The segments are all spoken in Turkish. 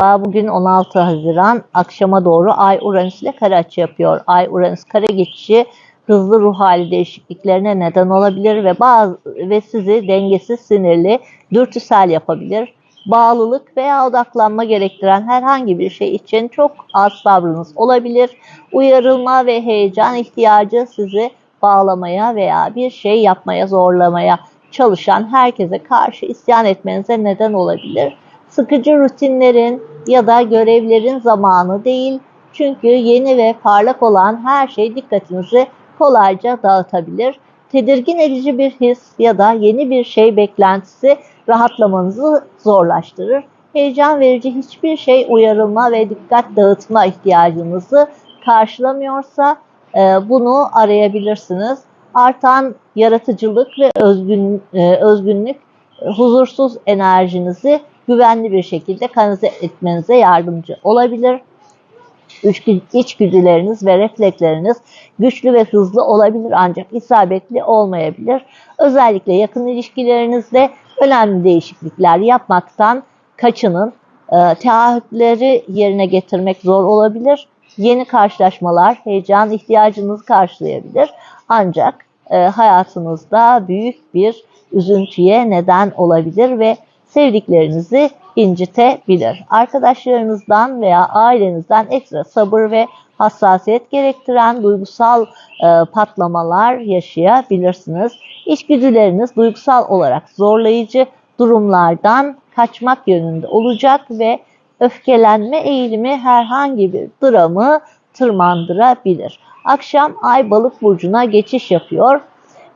Bugün 16 Haziran akşama doğru Ay Uranüs ile kare açı yapıyor. Ay Uranüs kare geçişi hızlı ruh hali değişikliklerine neden olabilir ve bazı ve sizi dengesiz, sinirli, dürtüsel yapabilir. Bağlılık veya odaklanma gerektiren herhangi bir şey için çok az sabrınız olabilir. Uyarılma ve heyecan ihtiyacı sizi bağlamaya veya bir şey yapmaya zorlamaya çalışan herkese karşı isyan etmenize neden olabilir. Sıkıcı rutinlerin ya da görevlerin zamanı değil. Çünkü yeni ve parlak olan her şey dikkatinizi kolayca dağıtabilir. Tedirgin edici bir his ya da yeni bir şey beklentisi rahatlamanızı zorlaştırır. Heyecan verici hiçbir şey uyarılma ve dikkat dağıtma ihtiyacınızı karşılamıyorsa e, bunu arayabilirsiniz. Artan yaratıcılık ve özgün, e, özgünlük huzursuz enerjinizi güvenli bir şekilde kanalize etmenize yardımcı olabilir. İçgüdüleriniz ve refleksleriniz güçlü ve hızlı olabilir ancak isabetli olmayabilir. Özellikle yakın ilişkilerinizde önemli değişiklikler yapmaktan kaçının. E, taahhütleri yerine getirmek zor olabilir. Yeni karşılaşmalar heyecan ihtiyacınızı karşılayabilir. Ancak e, hayatınızda büyük bir üzüntüye neden olabilir ve sevdiklerinizi incitebilir. Arkadaşlarınızdan veya ailenizden ekstra sabır ve hassasiyet gerektiren duygusal e, patlamalar yaşayabilirsiniz. İçgüdüleriniz duygusal olarak zorlayıcı durumlardan kaçmak yönünde olacak ve öfkelenme eğilimi herhangi bir dramı tırmandırabilir. Akşam Ay Balık burcuna geçiş yapıyor.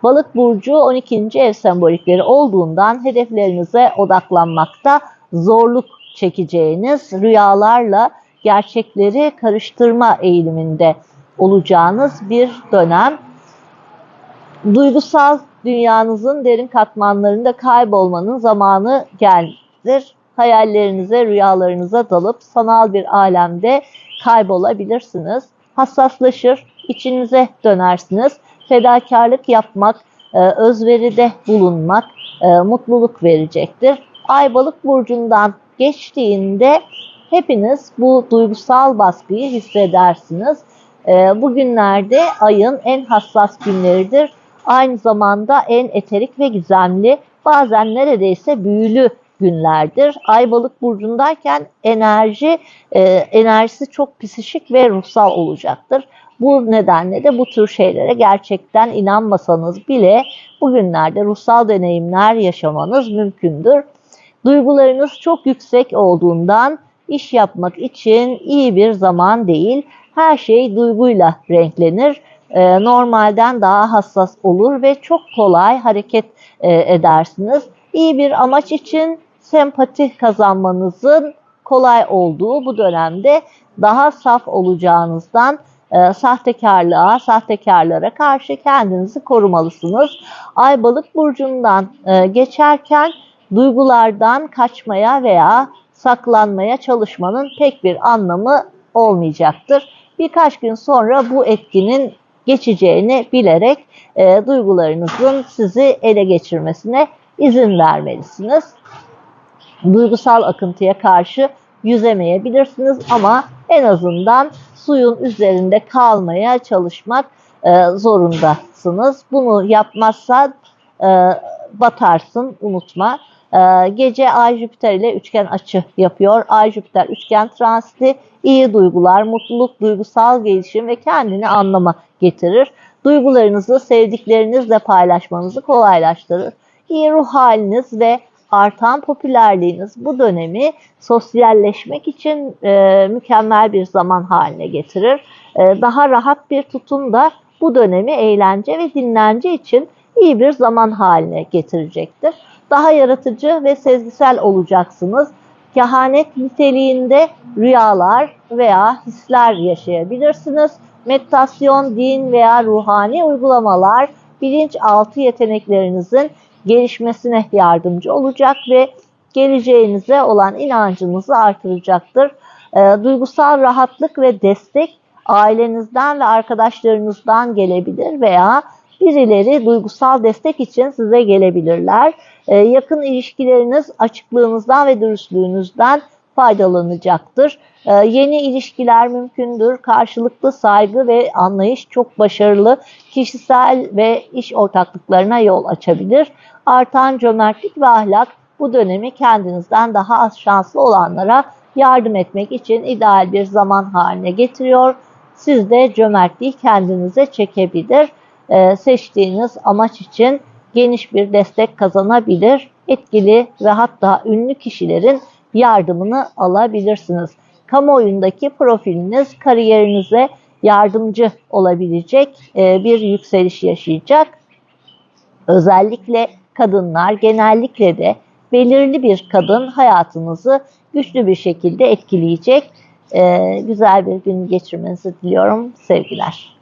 Balık burcu 12. ev sembolikleri olduğundan hedeflerinize odaklanmakta zorluk çekeceğiniz rüyalarla gerçekleri karıştırma eğiliminde olacağınız bir dönem. Duygusal dünyanızın derin katmanlarında kaybolmanın zamanı geldir. Hayallerinize, rüyalarınıza dalıp sanal bir alemde kaybolabilirsiniz. Hassaslaşır, içinize dönersiniz. Fedakarlık yapmak, e, özveride bulunmak e, mutluluk verecektir. Ay balık burcundan geçtiğinde hepiniz bu duygusal baskıyı hissedersiniz. E, bugünlerde ayın en hassas günleridir. Aynı zamanda en eterik ve gizemli, bazen neredeyse büyülü günlerdir. Ay balık burcundayken enerji e, enerjisi çok psişik ve ruhsal olacaktır. Bu nedenle de bu tür şeylere gerçekten inanmasanız bile bugünlerde ruhsal deneyimler yaşamanız mümkündür. Duygularınız çok yüksek olduğundan iş yapmak için iyi bir zaman değil. Her şey duyguyla renklenir. E, normalden daha hassas olur ve çok kolay hareket e, edersiniz. İyi bir amaç için sempati kazanmanızın kolay olduğu bu dönemde daha saf olacağınızdan e, sahtekarlığa, sahtekarlara karşı kendinizi korumalısınız. Ay balık burcundan e, geçerken duygulardan kaçmaya veya saklanmaya çalışmanın pek bir anlamı olmayacaktır. Birkaç gün sonra bu etkinin geçeceğini bilerek e, duygularınızın sizi ele geçirmesine izin vermelisiniz. Duygusal akıntıya karşı yüzemeyebilirsiniz ama en azından suyun üzerinde kalmaya çalışmak e, zorundasınız. Bunu yapmazsan e, batarsın unutma. E, gece Ay Jüpiter ile üçgen açı yapıyor. Ay Jüpiter üçgen transiti iyi duygular, mutluluk, duygusal gelişim ve kendini anlama getirir. Duygularınızı sevdiklerinizle paylaşmanızı kolaylaştırır. İyi ruh haliniz ve artan popülerliğiniz bu dönemi sosyalleşmek için e, mükemmel bir zaman haline getirir. E, daha rahat bir tutum da bu dönemi eğlence ve dinlence için iyi bir zaman haline getirecektir. Daha yaratıcı ve sezgisel olacaksınız. Kehanet niteliğinde rüyalar veya hisler yaşayabilirsiniz. Meditasyon, din veya ruhani uygulamalar bilinçaltı yeteneklerinizin gelişmesine yardımcı olacak ve geleceğinize olan inancınızı artıracaktır. E, duygusal rahatlık ve destek ailenizden ve arkadaşlarınızdan gelebilir veya birileri duygusal destek için size gelebilirler. E, yakın ilişkileriniz açıklığınızdan ve dürüstlüğünüzden faydalanacaktır. Ee, yeni ilişkiler mümkündür. Karşılıklı saygı ve anlayış çok başarılı kişisel ve iş ortaklıklarına yol açabilir. Artan cömertlik ve ahlak bu dönemi kendinizden daha az şanslı olanlara yardım etmek için ideal bir zaman haline getiriyor. Siz de cömertliği kendinize çekebilir. Ee, seçtiğiniz amaç için geniş bir destek kazanabilir. Etkili ve hatta ünlü kişilerin yardımını alabilirsiniz. Kamuoyundaki profiliniz kariyerinize yardımcı olabilecek e, bir yükseliş yaşayacak. Özellikle kadınlar genellikle de belirli bir kadın hayatınızı güçlü bir şekilde etkileyecek. E, güzel bir gün geçirmenizi diliyorum. Sevgiler.